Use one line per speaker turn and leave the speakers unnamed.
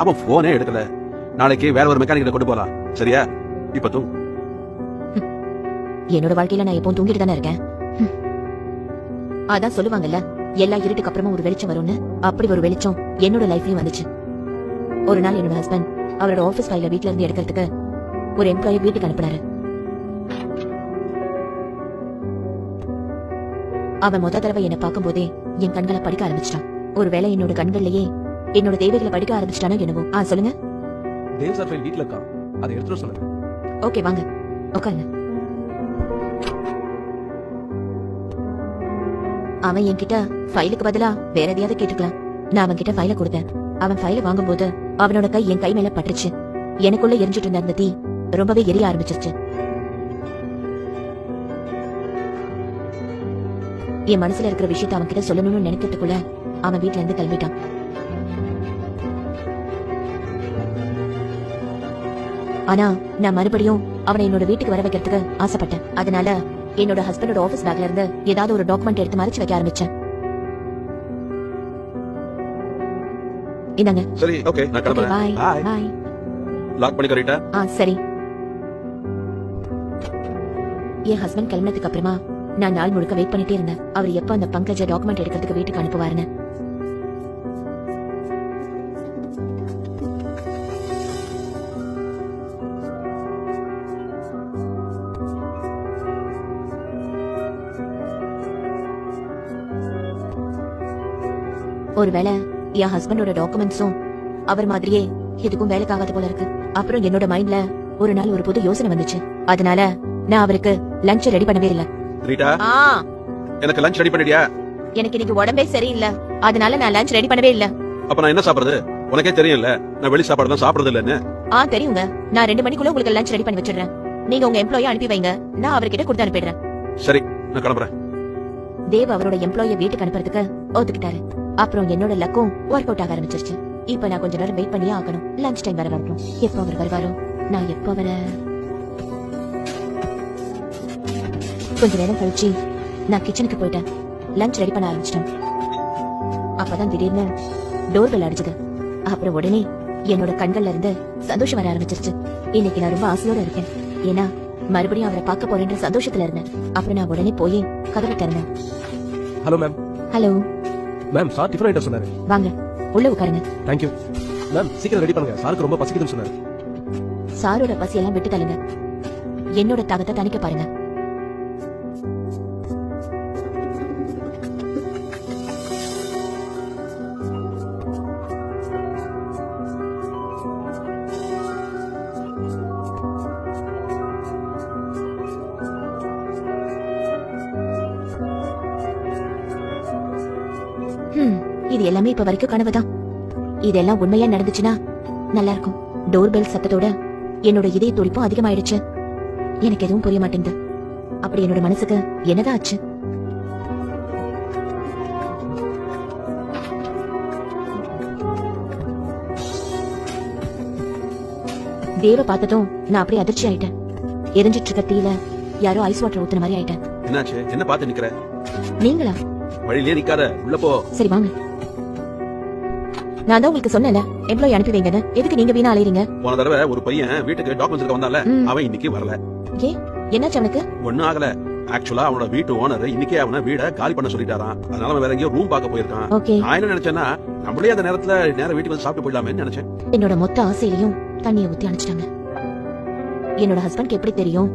அவன் போனே எடுக்கல. நாளைக்கு வேற ஒரு மெக்கானிக்கிட்ட கொண்டு போலாம். சரியா? இப்ப தூ
என்னோட வாழ்க்கையில நான் எப்பவும் தூங்கிட்டு தானே இருக்கேன். அதான் சொல்லுவாங்கல்ல எல்லா இருட்டுக்கு அப்புறமா ஒரு வெளிச்சம் வரும்னு. அப்படி ஒரு வெளிச்சம் என்னோட லைஃப்லயும் வந்துச்சு. ஒரு நாள் என்னோட ஹஸ்பண்ட் அவரோட ஆபீஸ் ஃபைல வீட்ல இருந்து எடுக்கிறதுக்கு ஒரு எம்ப்ளாயி வீட்டுக்கு அனுப்புனாரு. அவன் முத தடவை என்ன பார்க்கும்போதே என் கண்களை படிக்க ஆரம்பிச்சிட்டான். ஒருவேளை என்னோட கண்கள்லயே என்னோட தேவைகளை படிக்க ஆரம்பிச்சிட்டானோ என்னவோ. ஆ சொல்லுங்க.
தேவ் சார் ஃபைல் வீட்ல இருக்கா? அதை எடுத்துட்டு சொல்லுங்க.
ஓகே வாங்க. உட்காருங்க அவன் என்கிட்ட ஃபைலுக்கு பதிலா வேற எதையாவது கேட்டுக்கலாம். நான் அவன் கிட்ட ஃபைல கொடுத்தேன். அவன் ஃபைல வாங்கும்போது அவனோட கை என் கை மேல பட்டுச்சு எனக்குள்ள எரிஞ்சிட்டு இருந்த அந்த தீ ரொம்பவே எரிய ஆரம்பிச்சிருச்சு. என் மனசுல இருக்கிற விஷயத்த அவன் கிட்ட சொல்லணும்னு நினைக்கிறதுக்குள்ள அவன் வீட்ல இருந்து கிளம்பிட்டான். ஆனா நான் மறுபடியும் அவனை என்னோட வீட்டுக்கு வர வைக்கிறதுக்கு ஆசைப்பட்டேன். அதனால என்னோட ஹஸ்பண்டோட ஆபீஸ் பேக்ல இருந்து ஏதாவது ஒரு டாக்குமெண்ட் எடுத்து மறைச்சு வைக்க ஆரம்பிச்சேன். இந்தாங்க.
சரி ஓகே நான் கிளம்புறேன்.
பாய்
பாய் லாக் பண்ணி கரெக்டா
ஆ சரி. என் ஹஸ்பண்ட் கிளம்பினதுக்கு அப்புறமா நான் நாள் முழுக்க வெயிட் பண்ணிட்டே இருந்தேன். அவர் எப்ப அந்த பங்கஜ டாக்குமெண்ட் எடுக்கிறதுக்கு வீட்டுக்கு அனுப்புவாருன்னு. ஒருவேளை என் ஹஸ்பண்டோட டாக்குமெண்ட்ஸும் அவர் மாதிரியே எதுக்கும் வேலைக்காகாத போல இருக்கு. அப்புறம் என்னோட மைண்ட்ல ஒரு நாள் ஒரு புது யோசனை வந்துச்சு. அதனால நான் அவருக்கு லஞ்ச் ரெடி பண்ணவே இல்ல.
ரீட்டா எனக்கு லஞ்ச் ரெடி பண்ணிட்டியா?
எனக்கு இன்னைக்கு உடம்பே சரியில்லை. அதனால நான் லஞ்ச் ரெடி பண்ணவே இல்ல.
அப்ப நான் என்ன சாப்பிடுறது? உனக்கே தெரியும்ல நான் வெளி சாப்பாடு தான் சாப்பிடுறது இல்லன்னு.
ஆ தெரியுங்க. நான் ரெண்டு மணிக்குள்ள உங்களுக்கு லஞ்ச் ரெடி பண்ணி வச்சிடுறேன். நீங்க உங்க எம்ப்ளாயி அனுப்பி வைங்க. நான் அவர்கிட்ட கொடுத்து அனுப்பிடுறேன்.
சரி நான் கிளம்புறேன்.
தேவ் அவரோட எம்ப்ளாய வீட்டுக்கு அனுப்புறதுக்கு ஒத்துக்கிட்டாரு. அப்புறம் என்னோட லக்கும் ஒர்க் அவுட் ஆக ஆரம்பிச்சிருச்சு. இப்ப நான் கொஞ்ச நேரம் வெயிட் பண்ணியே ஆகணும். லஞ்ச் டைம் வர வரட்டும். எப்ப அவர் வருவாரோ? நான் எப்ப வர கொஞ்ச நேரம் கழிச்சு நான் கிச்சனுக்கு போயிட்டேன். லஞ்ச் ரெடி பண்ண ஆரம்பிச்சிட்டேன். அப்பதான் திடீர்னு டோர் பெல் அடிச்சது. அப்புறம் உடனே என்னோட கண்கள்ல இருந்து சந்தோஷம் வர ஆரம்பிச்சிருச்சு. இன்னைக்கு நான் ரொம்ப ஆசையோட இருக்கேன். ஏன்னா மறுபடியும் அவரை பார்க்க போறேன்ற சந்தோஷத்துல இருந்தேன். அப்புறம் நான் உடனே போய் கதவை திறந்தேன்.
Hello ma'am
hello
ma'am sir tiffin item சொன்னாரு.
வாங்க உள்ள உட்காருங்க.
தேங்க்யூ மேம் சீக்கிரம் ரெடி பண்ணுங்க. சாருக்கு ரொம்ப பசிக்குதுன்னு சொன்னாரு.
சாரோட பசியெல்லாம் விட்டு தள்ளுங்க. என்னோட தாகத்தை தணிக்க பாருங்க. இது எல்லாமே இப்ப வரைக்கும் கனவுதான். இதெல்லாம் உண்மையா நடந்துச்சுன்னா நல்லா இருக்கும் டோர் பெல் சத்தத்தோட என்னோட இதய துடிப்பும் அதிகமாயிடுச்சு. எனக்கு எதுவும் புரிய மாட்டேங்குது. அப்படி என்னோட மனசுக்கு என்னதான் ஆச்சு? தேவ பார்த்ததும் நான் அப்படியே அதிர்ச்சி ஆயிட்டேன். எரிஞ்சிட்டு இருக்க தீல யாரோ ஐஸ் வாட்டர் ஊத்துன மாதிரி ஆயிட்டேன்.
என்னாச்சு? என்ன பார்த்து நிக்கிற?
நீங்களா?
வழியிலே நிக்காத. உள்ள போ.
சரி வாங்க. நான் தான் உங்களுக்கு சொன்னேன்ல எம்ப்ளாயி அனுப்பி வைங்கன்னு. எதுக்கு நீங்க வீணா அலையறீங்க?
போன தடவை ஒரு பையன் வீட்டுக்கு டாக்குமெண்ட்ஸ் இருக்க வந்தால. அவன் இன்னைக்கு வரல.
என்னாச்சு அவனுக்கு?
ஒண்ணும் ஆகல. ஆக்சுவலா அவனோட வீட்டு ஓனர் இன்னைக்கே அவனை வீட காலி பண்ண சொல்லிட்டாராம். அதனால அவன் வேற எங்கேயோ ரூம் பார்க்க போயிருக்கான். நான் என்ன நினைச்சேன்னா நம்மளே அந்த நேரத்துல நேரா வீட்டுக்கு வந்து சாப்பிட்டு போயிடலாமேன்னு நினைச்சேன்.
என்னோட மொத்த ஆசையிலையும் தண்ணியை ஊத்தி அணைச்சிட்டாங்க. என்னோட ஹஸ்பண்ட்க்கு எப்படி தெரியும்?